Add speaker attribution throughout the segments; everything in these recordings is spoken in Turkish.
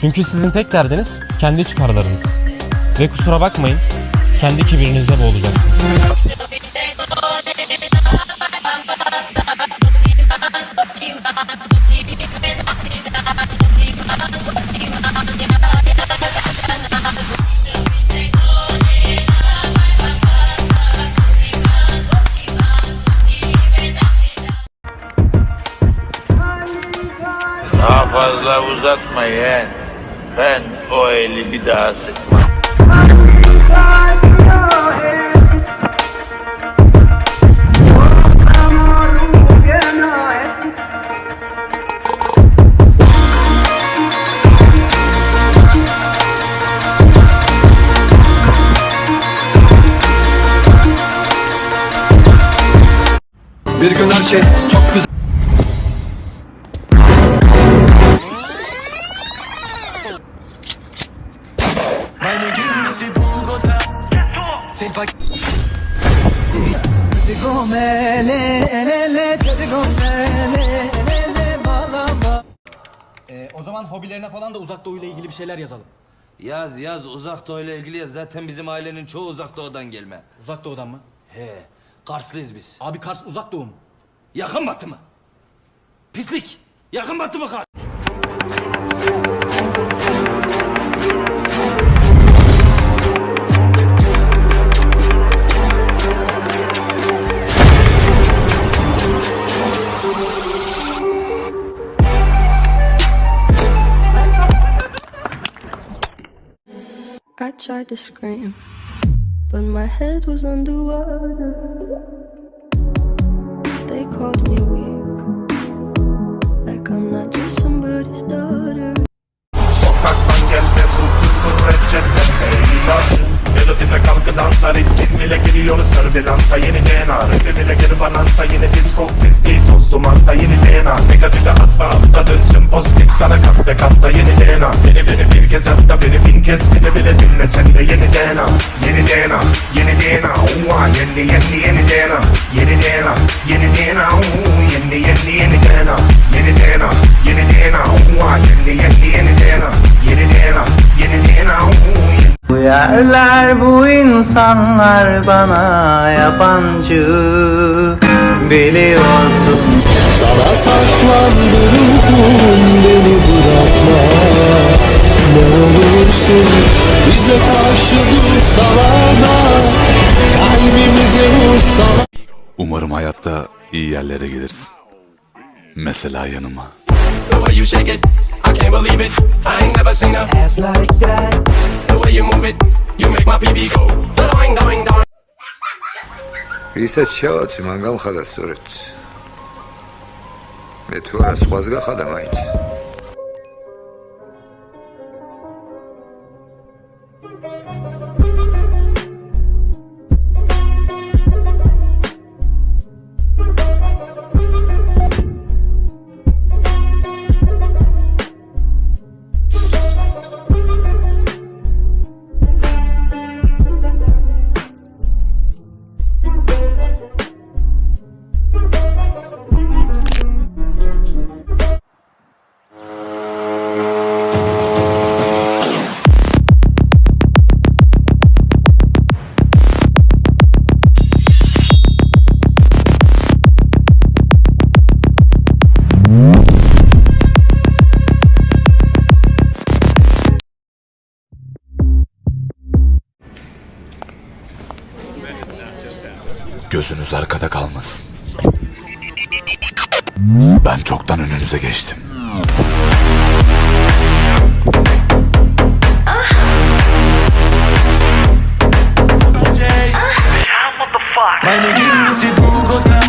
Speaker 1: Çünkü sizin tek derdiniz kendi çıkarlarınız. Ve kusura bakmayın, kendi kibirinizde boğulacaksınız.
Speaker 2: Daha fazla uzatma yeğen. Ben o eli bir daha.
Speaker 3: Bir gün her şey Zehn Pack
Speaker 4: Ee, o zaman hobilerine falan da uzak doğuyla ilgili bir şeyler yazalım.
Speaker 5: Yaz yaz uzak doğuyla ilgili yaz. Zaten bizim ailenin çoğu uzak doğudan gelme.
Speaker 4: Uzak doğudan mı?
Speaker 5: He, Karslıyız biz.
Speaker 4: Abi Kars uzak doğu mu?
Speaker 5: Yakın batı mı? Pislik. Yakın batı mı Kars?
Speaker 6: Tried to scream, but my head was underwater. They called me weak, like I'm not just somebody's daughter.
Speaker 7: Sokaktan gelme bu tuttur Recep'ten ilacı Melodime kalkı dansa ritmin bile giriyoruz türbülansa Yeni DNA Rapim ile geri banansa disco pisliği toz dumansa Yeni DNA Negatife atma pozitif Sana kat ve katta yeni DNA Beni beni bir kez hatta beni bin kez Bile bile dinle sen de yeni DNA Yeni DNA Yeni DNA Uva yeni yeni yeni DNA Yeni DNA Yeni DNA Uuu, Yeni yeni yeni DNA Yeni DNA Yeni DNA Uva yeni yeni yeni DNA Yeni DNA Yeni DNA
Speaker 8: Bu yerler bu insanlar bana yabancı Biliyorsun sana saklandı ruhum beni bırakma Ne olursun bize karşı dursalar Kalbimize vursalar
Speaker 9: Umarım hayatta iyi yerlere gelirsin. Mesela yanıma.
Speaker 7: The way you shake it, I can't believe it. I ain't never seen a ass like that. The way you move it, you make my PB go. Doing, doing, doing.
Speaker 10: 50 چه آتی من گم خدا به تو از خدمت
Speaker 9: Gözünüz arkada kalmasın. Ben çoktan önünüze geçtim.
Speaker 3: Meine Gegend ist wie Bogota.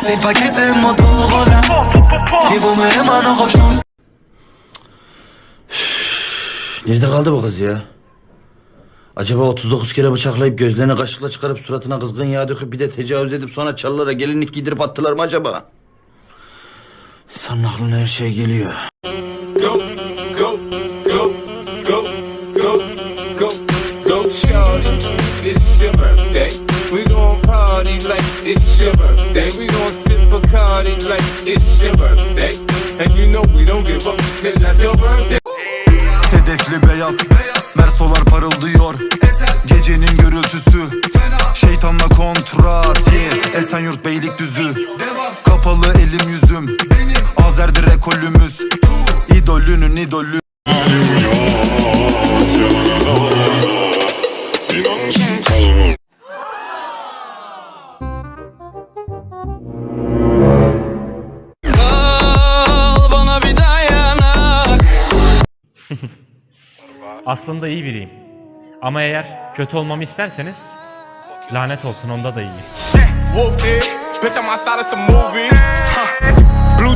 Speaker 3: Zehn Pakete im Motorroller. Wo mir immer noch auf Schluss.
Speaker 5: Nerede kaldı bu kız ya? Acaba 39 kere bıçaklayıp gözlerini kaşıkla çıkarıp suratına kızgın yağ döküp bir de tecavüz edip sonra çalılara gelinlik giydirip attılar mı acaba? İnsanın aklına her şey geliyor.
Speaker 7: Go, go, go, go, go, go, go, shorty. This is your birthday. We gon' party like it's your birthday. We gon' sip Bacardi like it's your birthday. And you know we don't give up, cause that's your birthday.
Speaker 11: renkli beyaz Mersolar Azerdir ekolümüz İdolünün idolü.
Speaker 12: Aslında iyi biriyim. Ama eğer kötü olmamı isterseniz lanet olsun onda da iyi.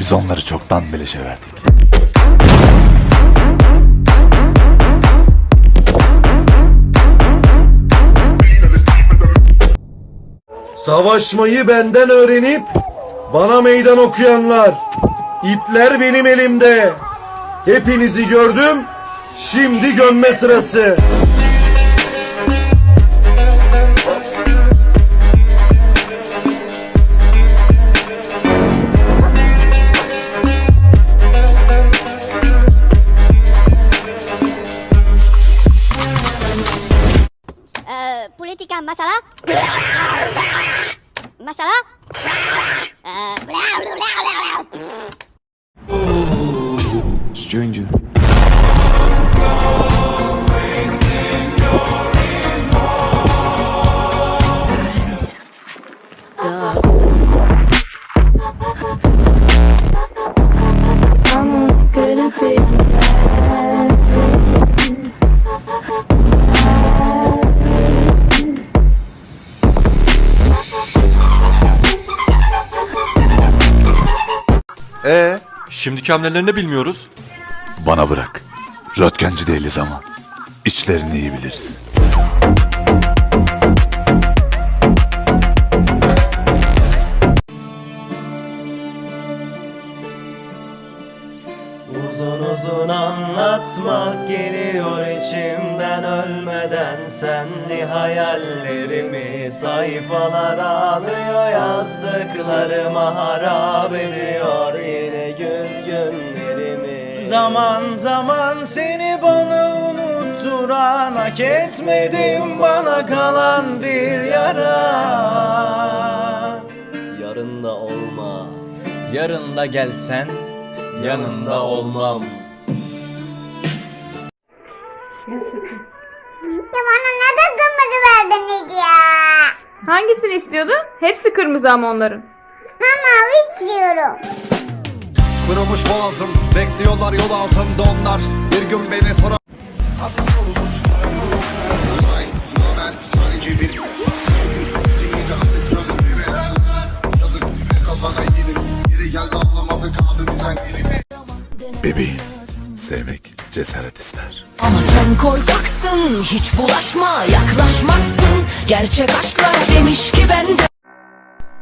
Speaker 9: Biz onları çoktan beleşe verdik.
Speaker 11: Savaşmayı benden öğrenip Bana meydan okuyanlar İpler benim elimde Hepinizi gördüm Şimdi gömme sırası
Speaker 13: şimdiki hamlelerini bilmiyoruz.
Speaker 9: Bana bırak. Röntgenci değiliz ama. İçlerini iyi biliriz.
Speaker 14: Anlatmak geliyor içimden ölmeden Senli hayallerimi. Sayfalar alıyor Yazdıklarıma harap ediyor yine güz günlerimi. Zaman zaman seni bana unutturan Hak etmedim bana kalan bir yara. Yarın da olma. Yarın da gelsen yanında olmam.
Speaker 15: Ya bana neden kırmızı verdiniz ya?
Speaker 6: Hangisini istiyordun? Hepsi kırmızı ama onların.
Speaker 15: Ben mavi istiyorum.
Speaker 11: Kırılmış boğazım Bekliyorlar yol altında onlar Bir gün beni sorar
Speaker 9: Bebeğim, cesaret ister.
Speaker 15: Ama sen korkaksın hiç bulaşma yaklaşmazsın Gerçek aşklar demiş ki ben de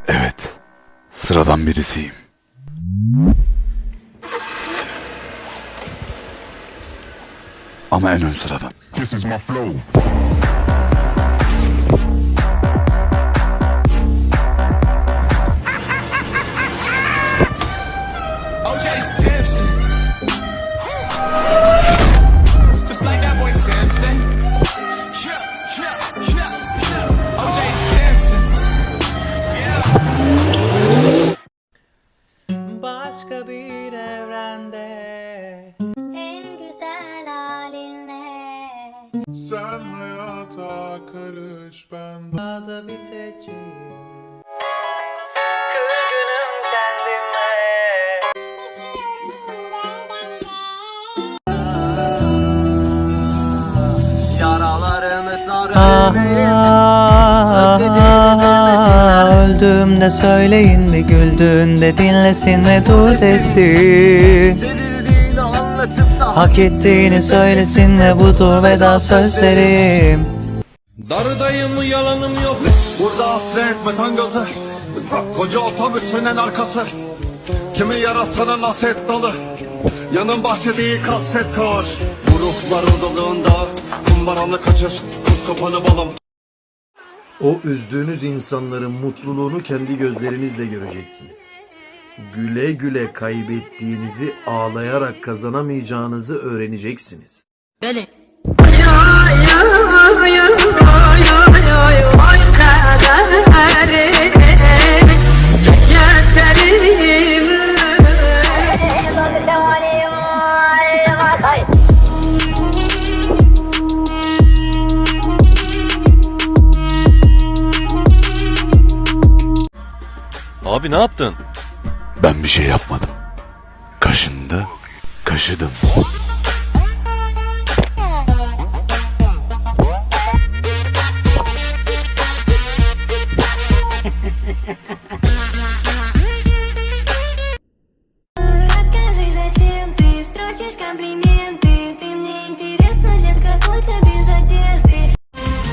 Speaker 9: Evet, sıradan birisiyim. Ama en ön sıradan.
Speaker 7: This is my flow.
Speaker 14: Yaralarımı Öldüğümde söyleyin ve güldüğünde dinlesin ve dur desin.
Speaker 8: Hak ettiğini söylesin ve budur veda sözlerim.
Speaker 16: Darıdayım yalanım yok.
Speaker 11: Burada hasret metan gazı. Koca otobüsünün arkası. Kimi yarasının aset dalı. Yanın bahçe değil kaset kar Bu ruhlar odalığında Kumbaralı kaçır kapanı balım
Speaker 17: O üzdüğünüz insanların mutluluğunu kendi gözlerinizle göreceksiniz. Güle güle kaybettiğinizi ağlayarak kazanamayacağınızı öğreneceksiniz.
Speaker 12: Böyle.
Speaker 13: Abi ne yaptın?
Speaker 6: Ben bir şey yapmadım. Kaşındı, kaşıdım.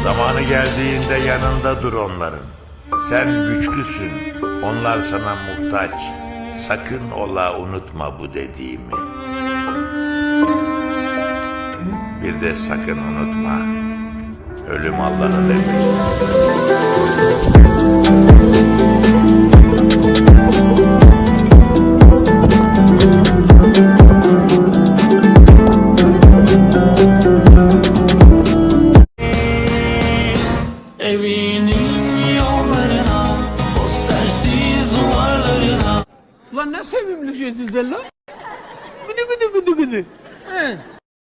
Speaker 18: Zamanı geldiğinde yanında dur onların. Sen güçlüsün, onlar sana muhtaç. Sakın ola unutma bu dediğimi. Bir de sakın unutma. Ölüm Allah'ın emri.